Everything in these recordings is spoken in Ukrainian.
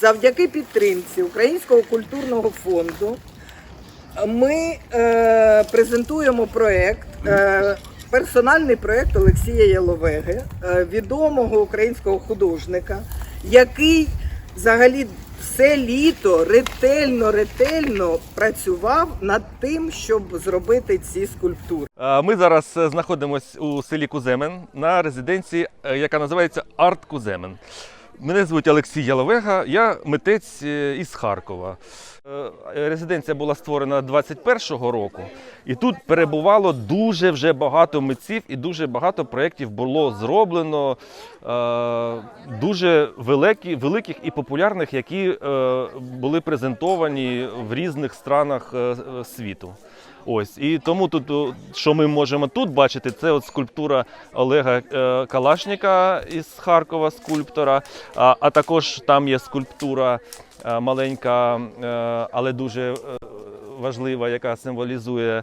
завдяки підтримці Українського культурного фонду ми е, презентуємо проєкт, е, персональний проєкт Олексія Яловеги, е, відомого українського художника, який взагалі все літо ретельно, ретельно працював над тим, щоб зробити ці скульптури. Е, Ми зараз е, знаходимося у селі Куземен на резиденції, е, яка називається Арт Куземен. Мене звуть Олексій Яловега, я митець е, із Харкова. Е, Резиденція була створена 21-го року, і тут перебувало дуже вже багато митців і дуже багато проєктів було зроблено, е, дуже великі, великих і популярних, які були презентовані в різних странах світу. Ось і тому тут, що ми можемо тут бачити, це от скульптура Олега е, Калашніка із Харкова, скульптора. А, а також там є скульптура е, маленька, е, але дуже важлива, яка символізує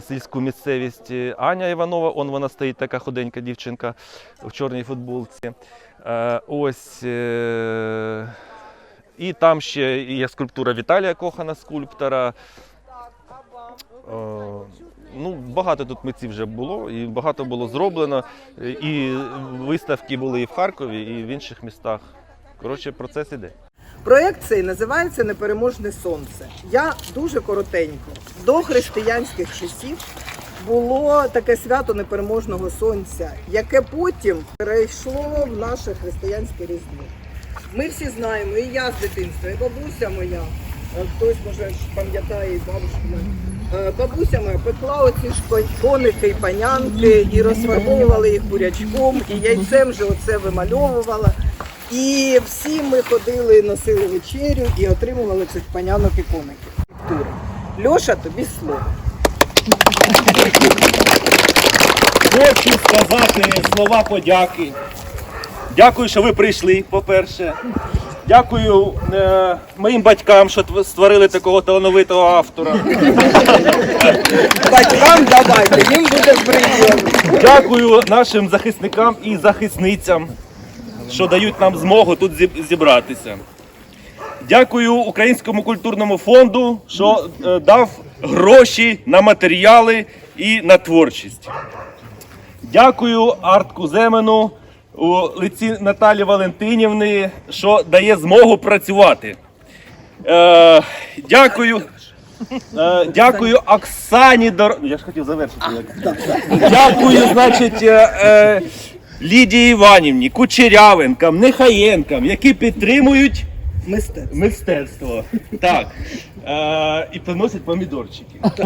сільську місцевість Аня Іванова. Он вона стоїть, така худенька дівчинка в чорній футболці. Ось. І там ще є скульптура Віталія Кохана, скульптора. Е, Ну, багато тут митців вже було, і багато було зроблено. І виставки були і в Харкові, і в інших містах. Коротше, процес іде. Проєкт цей називається Непереможне сонце. Я дуже коротенько. До християнських часів було таке свято непереможного сонця, яке потім перейшло в наше християнське різдво. Ми всі знаємо, і я з дитинства, і бабуся моя, е, хтось може пам'ятає, і бабушка Бабуся моя пекла оці ж коники і панянки, і розфарбовували їх бурячком, і яйцем же оце вимальовувала. І всі ми ходили, носили вечерю і отримували цих панянок і коників. Льоша, тобі слово. Хочу сказати слова подяки. Дякую, що ви прийшли, по-перше. Дякую е, моїм батькам, що створили такого талановитого автора. Батькам давайте, їм буде приємно. Дякую нашим захисникам і захисницям, що дають нам змогу тут зібратися. Дякую Українському культурному фонду, що е, дав гроші на матеріали і на творчість. Дякую Арт Куземену у лиці Наталі Валентинівни, що дає змогу працювати. Е, дякую. Е, дякую Оксані Дор... Я ж хотів завершити. Дякую, значить, е, е, Лідії Іванівні, Кучерявенкам, Нехаєнкам, які підтримують Мистецтво. мистецтво. Так. Е, і приносять помідорчики.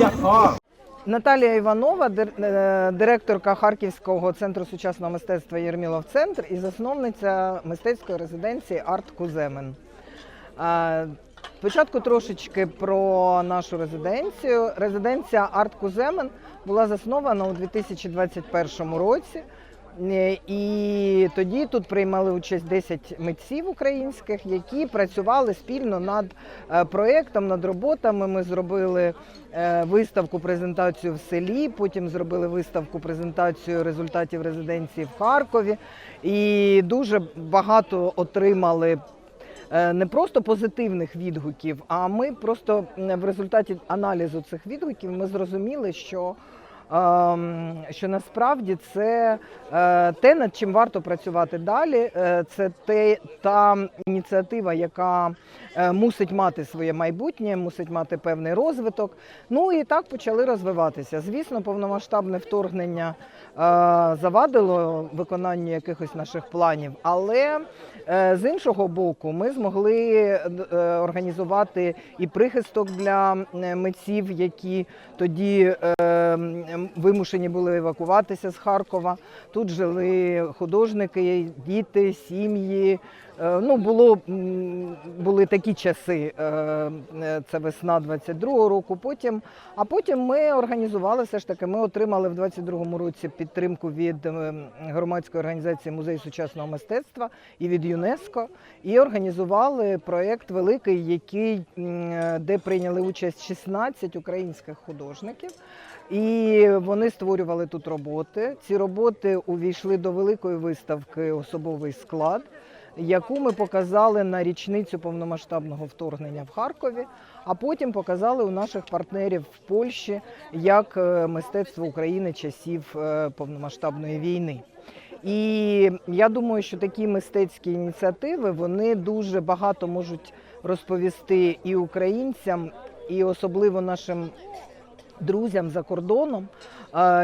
Яха. Наталія Іванова, е, директорка Харківського центру сучасного мистецтва Єрмілов Центр і засновниця мистецької резиденції Арт Куземен. Спочатку трошечки про нашу резиденцію. Резиденція Арт Куземен була заснована у 2021 році. Е, І тоді тут приймали участь 10 митців українських, які працювали спільно над е, проєктом, над роботами. Ми зробили е, виставку презентацію в селі, потім зробили виставку презентацію результатів резиденції в Харкові. І дуже багато отримали не просто позитивних відгуків, а ми просто в результаті аналізу цих відгуків ми зрозуміли, що. Ем, Що насправді це е, те, над чим варто працювати далі. Е, Це те, та ініціатива, яка е, мусить мати своє майбутнє, мусить мати певний розвиток. Ну і так почали розвиватися. Звісно, повномасштабне вторгнення завадило виконанню якихось наших планів, але з іншого боку, ми змогли організувати і прихисток для митців, які тоді вимушені були евакуватися з Харкова. Тут жили художники, діти, сім'ї. Е, Ну, було, були такі часи, е, е, це весна 22-го року. Потім, а потім ми організували все ж таки. Ми отримали в 22-му році підтримку від е, громадської організації Музей сучасного мистецтва і від ЮНЕСКО, і організували проєкт великий, який де прийняли участь 16 українських художників. І вони створювали тут роботи. Ці роботи увійшли до великої виставки Особовий склад. яку ми показали на річницю повномасштабного вторгнення в Харкові, а потім показали у наших партнерів в Польщі як е, мистецтво України часів е, повномасштабної війни. І я думаю, що такі мистецькі ініціативи вони дуже багато можуть розповісти і українцям, і особливо нашим друзям за кордоном,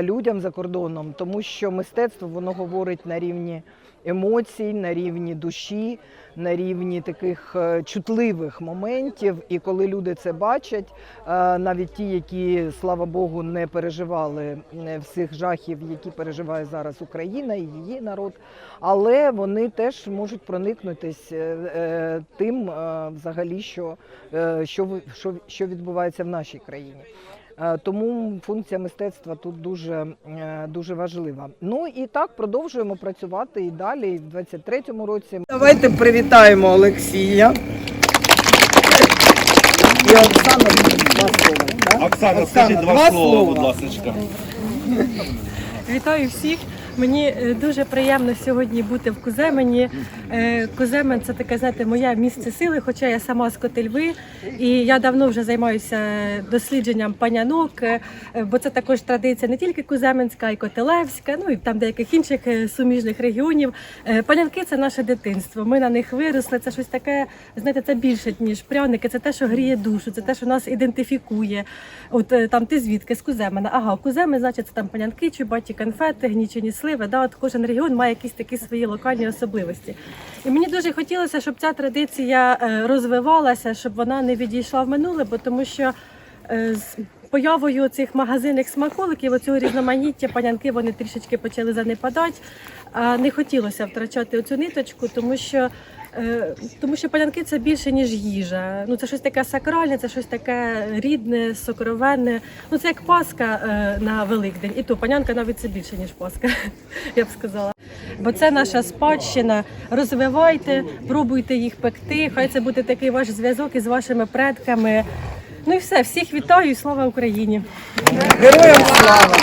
людям за кордоном, тому що мистецтво воно говорить на рівні емоцій, на рівні душі, на рівні таких е, чутливих моментів. І коли люди це бачать, е, навіть ті, які, слава Богу, не переживали всіх жахів, які переживає зараз Україна і її народ, але вони теж можуть проникнутись е, тим, взагалі, що, що, що відбувається в нашій країні. Е, Тому функція мистецтва тут дуже, е, дуже важлива. Ну і так продовжуємо працювати і далі, і в 23-му році. Давайте привітаємо Олексія. І Оксану два слова. Оксана, скажіть два слова, будь ласка. Вітаю всіх. Мені е, дуже приємно сьогодні бути в Куземені. Е, Куземен це таке, знаєте, моє місце сили, хоча я сама з Котельви. І я давно вже займаюся дослідженням панянок, е, бо це також традиція не тільки Куземенська, а й Котелевська, ну і там деяких інших суміжних регіонів. Панянки це наше дитинство. Ми на них виросли. Це щось таке, знаєте, це більше ніж пряники. Це те, що гріє душу, це те, що нас ідентифікує. От там ти звідки з Куземена? Ага, Куземен, значить, це там панянки, чубаті конфети, гнічені сливи. Да, от кожен регіон має якісь такі свої локальні особливості. І мені дуже хотілося, щоб ця традиція е, розвивалася, щоб вона не відійшла в минуле, бо тому що. е, з Появою цих магазинних смаколиків, оцього різноманіття, панянки вони трішечки почали занепадати. Не хотілося втрачати оцю ниточку, тому що, тому що панянки це більше, ніж їжа. Ну, це щось таке сакральне, це щось таке рідне, сокровенне. Ну, це як Пасха е, на Великдень. І то панянка навіть це більше, ніж Пасха, я б сказала. Бо це наша спадщина. Розвивайте, пробуйте їх пекти. Хай це буде такий ваш зв'язок із вашими предками. Ну і все, всіх вітаю і слава Україні! Героям слава!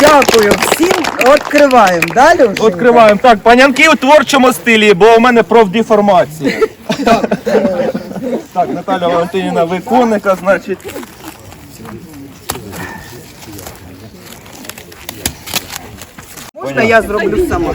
Дякую всім. Відкриваємо. Далі. Відкриваємо. Так, панянки у творчому стилі, бо у мене профдеформація. Так, Наталя Валентинівна, ви коника, значить. Можна я зроблю сама?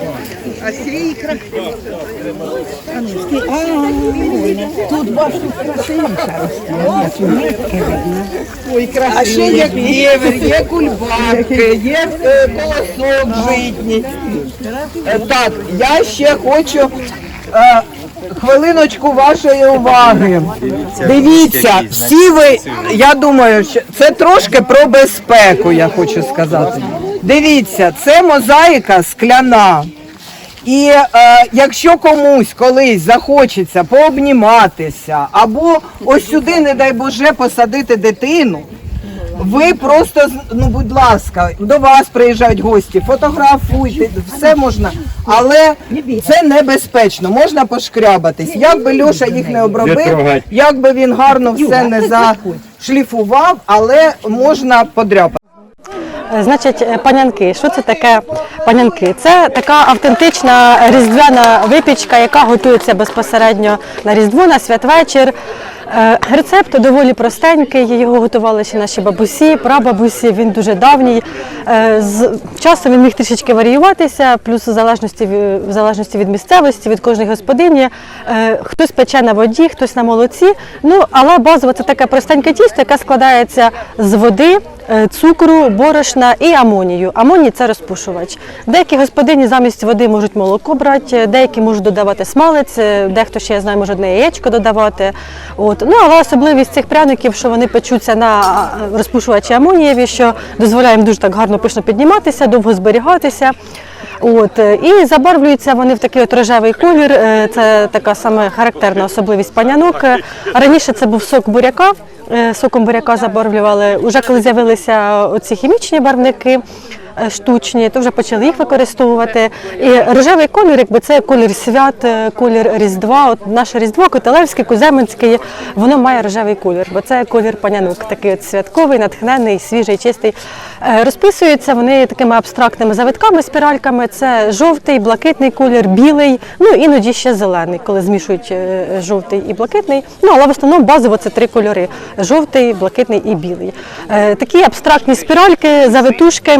Ой, красиво. А ще є клєвер, є кульбабки, є е, колосок житній. Е, Так, я ще хочу е, хвилиночку вашої уваги. Дивіться, всі ви, я думаю, що це трошки про безпеку, я хочу сказати. Дивіться, це мозаїка скляна. І е, якщо комусь колись захочеться пообніматися, або ось сюди, не дай Боже, посадити дитину, ви просто ну, будь ласка, до вас приїжджають гості, фотографуйте, все можна, але це небезпечно, можна пошкрябатись. Як би Льоша їх не обробив, як би він гарно все не зашліфував, але можна подряпати. Значить, е, панянки. Що це таке панянки? Це така автентична різдвяна випічка, яка готується безпосередньо на Різдво, на святвечір. Е, Рецепт доволі простенький, його готували ще наші бабусі, прабабусі, він дуже давній. Е, З часом він міг трішечки варіюватися, плюс в залежності, в залежності від місцевості, від кожної господині. Е, Хтось пече на воді, хтось на молоці. Ну, але базово це таке простеньке тісто, яке складається з води, цукру, борошна і амонію. Амоній це розпушувач. Деякі господині замість води можуть молоко брати, деякі можуть додавати смалець, дехто ще я знаю, може одне яєчко додавати. От От. Ну, але особливість цих пряників, що вони печуться на розпушувачі амонієві, що дозволяє їм дуже так гарно пишно підніматися, довго зберігатися. От, і забарвлюються вони в такий от рожевий колір. Е, Це така саме характерна особливість панянок. Раніше це був сок буряка. е, Соком буряка забарвлювали. Уже коли з'явилися оці хімічні барвники. Е, Штучні, то вже почали їх використовувати. І рожевий колір, якби це колір свят, е, колір Різдва. От наше Різдво, Котелевське, Куземенське, воно має рожевий колір, бо це колір панянок, такий от святковий, натхнений, свіжий, чистий. Е, Розписуються вони такими абстрактними завитками, спіральками. Це жовтий, блакитний колір, білий, ну іноді ще зелений, коли змішують жовтий і блакитний. Ну але в основному базово це три кольори: жовтий, блакитний і білий. Такі абстрактні спіральки, завитушки.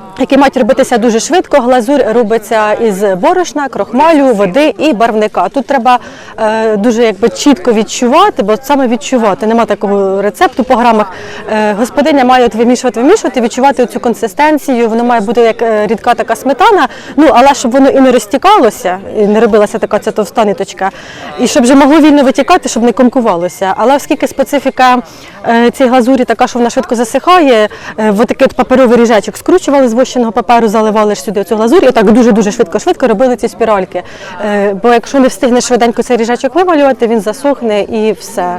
Які мають робитися дуже швидко. Глазурь робиться із борошна, крохмалю, води і барвника. Тут треба е, дуже якби чітко відчувати, бо саме відчувати нема такого рецепту по грамах. Е, господиня має от вимішувати, вимішувати, відчувати цю консистенцію. Воно має бути як е, рідка така сметана. Ну але щоб воно і не розтікалося, і не робилася така ця товста ниточка, і щоб вже могло вільно витікати, щоб не комкувалося. Але оскільки специфіка е, цієї глазурі така, що вона швидко засихає, е, в такий паперовий ріжечок скручували з вощеного паперу, заливали ж сюди цю глазурь, і отак дуже дуже швидко швидко робили ці спіральки. Е, Бо якщо не встигнеш швиденько цей ріжечок вималювати, він засохне і все.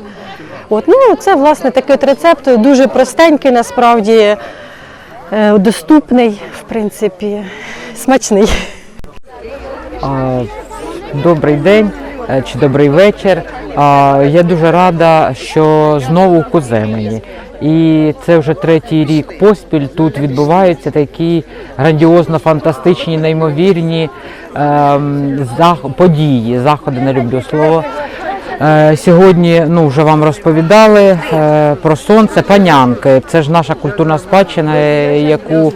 От, ну, це власне такий от рецепт, дуже простенький, насправді е, доступний, в принципі, смачний. Добрий день е, чи добрий вечір. Я дуже рада, що знову в Куземені. І це вже третій рік поспіль. Тут відбуваються такі грандіозно фантастичні, неймовірні ем, події. Заходи не люблю слово. Е, Сьогодні ну, вже вам розповідали е, про сонце, панянки. Це ж наша культурна спадщина, яку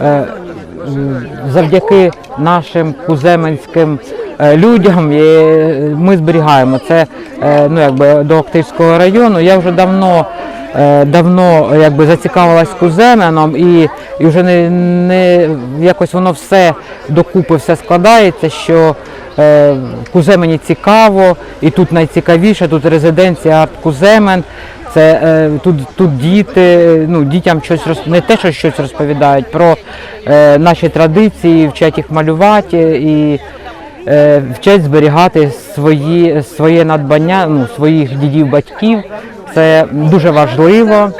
е, завдяки нашим куземенським людям е, ми зберігаємо. Це е, ну, якби, до Октивського району. Я вже давно. е, Давно якби зацікавилась куземеном і, і вже не, не якось воно все докупи все складається, що е, Куземені цікаво, і тут найцікавіше, тут резиденція арт Куземен. Це е, тут, тут діти, ну дітям щось роз... не те, що щось розповідають про е, наші традиції, вчать їх малювати і е, вчать зберігати свої, своє надбання, ну, своїх дідів, батьків. Це дуже важливо.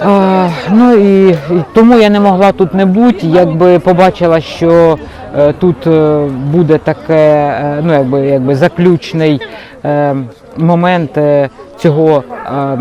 А, ну і, і тому я не могла тут не бути, якби побачила, що е, тут е, буде таке, е, ну якби, якби заключний е, момент е, цього, е,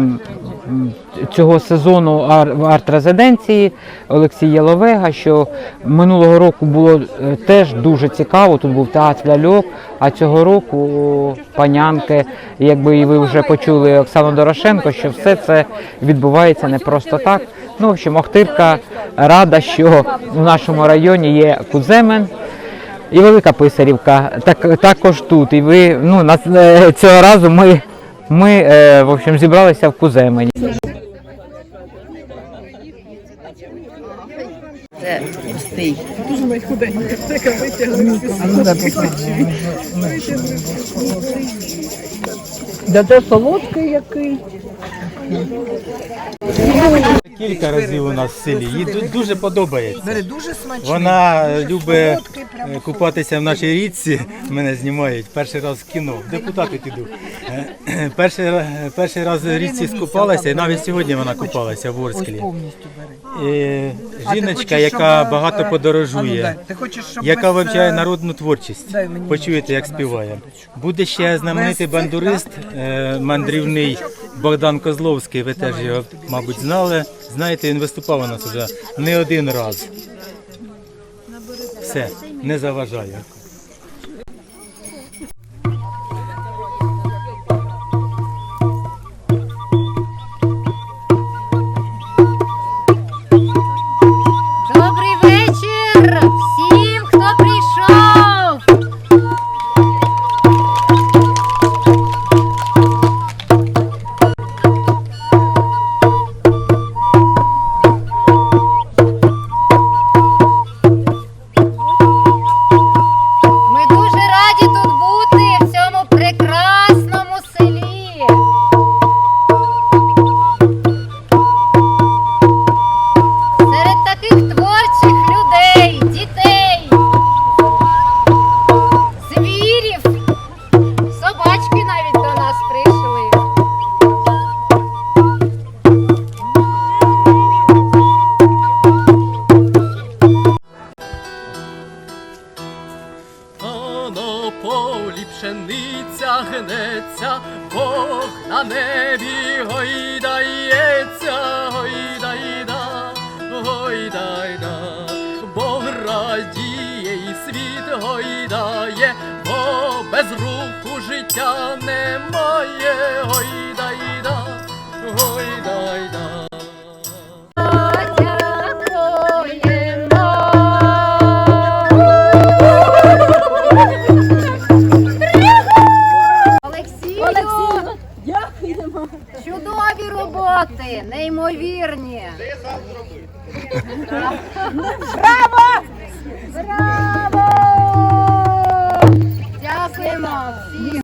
цього сезону арт-резиденції Олексій Яловега, що минулого року було е, теж дуже цікаво. Тут був театр ляльок, а цього року панянки, якби і ви вже почули Оксану Дорошенко, що все це відбувається не просто так. Ну, в общем, Охтирка рада, що в нашому районі є Куземен. І Велика Писарівка, так, також тут. І ви ну, нас, е, цього разу ми, ми е, в общем, зібралися в Куземені. Це пустий. Да це солодкий який. Кілька разів у нас в селі. Їй ду- дуже подобається. Дуже смачний. Вона любить е, купатися в нашій річці. Мене знімають перший раз в кіно. в Депутати піду. Е, Перший, ра- перший раз в річці скупалася, і навіть сьогодні вона купалася в Орсклі. Жіночка, яка багато подорожує, яка вивчає народну творчість. Почуєте, як співає. Буде ще знаменитий бандурист, е, мандрівний Богдан Козловський. Ви теж його, мабуть, знали. Знаєте, він виступав у нас вже не один раз. Все, не заважаю. На небі гойдається, гойдайда, гойдайда, Бог радіє і світ гойдає, бо без руху життя немає, гойдайда, гойдайда. Чудові роботи, неймовірні! Браво! Браво! Дякуємо всім!